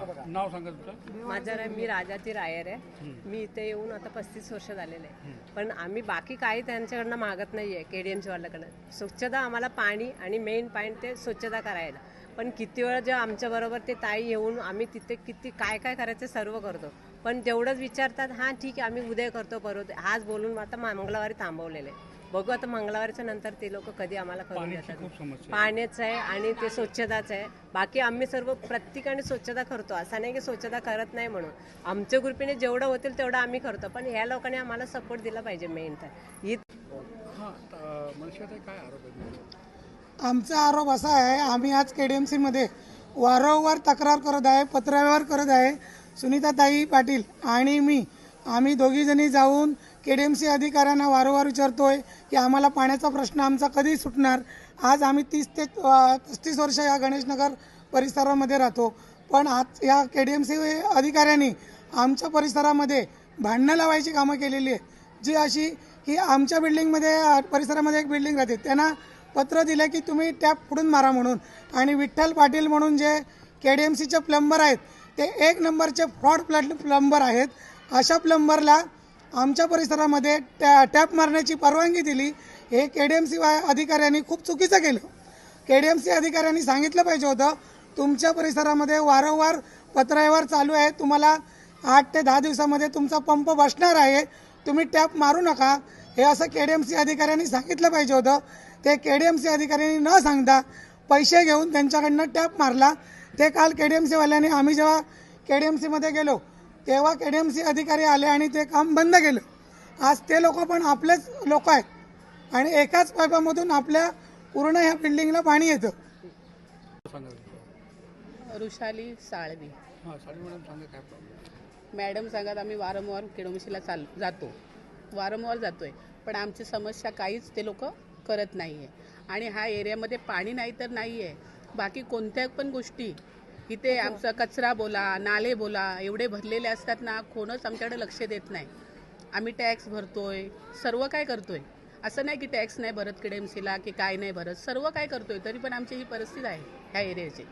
नाव सांगा तुमचं. माझं नाव मी राजाची रायर आहे. मी इथे येऊन आता पस्तीस वर्ष झालेले आहे. पण आम्ही बाकी काही त्यांच्याकडनं मागत नाही आहे के डी एमच्या वाल्याकडनं स्वच्छता आम्हाला पाणी आणि मेन पॉईंट ते स्वच्छता करायला. पण किती वेळा जेव्हा आमच्याबरोबर ते ताई येऊन आम्ही तिथे किती काय काय करायचं सर्व करतो. पण तेवढंच विचारतात हां ठीक आहे आम्ही उद्या करतो परत. हाच बोलून आता मंगळवारी थांबवलेलं आहे बघू आता मंगळवारच्या नंतर ते लोक कधी आम्हाला करून देतात. पाण्याचं आहे आणि ते स्वच्छताच आहे. बाकी आम्ही सर्व प्रत्येकाने स्वच्छता करतो. असं नाही की स्वच्छता करत नाही म्हणून. आमच्या ग्रुपीने जेवढं होतील तेवढं आम्ही करतो. पण ह्या लोकांनी आम्हाला सपोर्ट दिला पाहिजे मेन तर. ही? आमचा आरोप असा आहे आम्ही आज के डी एम सीमध्ये वारंवार तक्रार करत आहे पत्रव्यवहार करत आहे. सुनीताताई पाटील आणि मी आम्ही दोघीजणी जाऊन के डी एम सी अधिकाऱ्यांना वारंवार विचारतोय की आम्हाला पाण्याचा प्रश्न आमचा कधी सुटणार? आज आम्ही तीस ते पस्तीस वर्ष या गणेशनगर परिसरामध्ये राहतो. पण आज या के डी एम सी अधिकाऱ्यांनी आमच्या परिसरामध्ये भांडणं लावायची कामं केलेली आहेत. जी अशी की आमच्या बिल्डिंगमध्ये परिसरामध्ये एक बिल्डिंग राहते. त्यांना पत्र दिलं की तुम्ही टॅप फुडून मारा म्हणून. आणि विठ्ठल पाटील म्हणून जे के डी एम सीचे प्लंबर आहेत ते एक नंबरचे फ्रॉड प्लॅट प्लंबर आहेत. अशा प्लंबरला आमच्या परिसरामध्ये टॅ टॅप मारण्याची परवानगी दिली. हे के डी एम सी अधिकाऱ्यांनी खूप चुकीचं केलं. के डी एम सी अधिकाऱ्यांनी सांगितलं पाहिजे होतं तुमच्या परिसरामध्ये वारंवार पत्रव्यवहार चालू आहे. तुम्हाला आठ ते दहा दिवसामध्ये तुमचा पंप बसणार आहे. तुम्ही टॅप मारू नका. हे असं के डी एम सी अधिकाऱ्यांनी सांगितलं पाहिजे होतं. ते के डी एम सी अधिकाऱ्यांनी न सांगता पैसे घेऊन त्यांच्याकडनं टॅप मारला. ते काल के डी एम सीवाल्यांनी आम्ही जेव्हा के डी एम सीमध्ये गेलो तेव्हा के डी एम सी अधिकारी आले आणि ते काम बंद केलं. आज ते लोक पण आपलेच लोक आहेत. आणि एकाच पाईपामधून आपल्या पूर्ण ह्या बिल्डिंगला पाणी येतं. रुशाली साळवी. हां साडी मॅडम सांगा काय प्रॉब्लेम मॅडम सांगत आम्ही वारंवार केडोमशीला चाल जातो. वारंवार जातोय. पण आमची समस्या काहीच ते लोक करत नाही आहे आणि ह्या एरियामध्ये पाणी नाही तर नाही आहे बाकी कोणत्या पण गोष्टी इथे आमचा कचरा बोला नाले बोला एवढे भरलेले असतात ना कोणच आमच्याकडे लक्ष देत नाही. आम्ही टॅक्स भरतोय सर्व काय करतोय. असं नाही की टॅक्स नाही भरत केडेमसीला की काय नाही भरत सर्व काय करतोय तरी पण आमची ही परिस्थिती आहे ह्या एरियाची.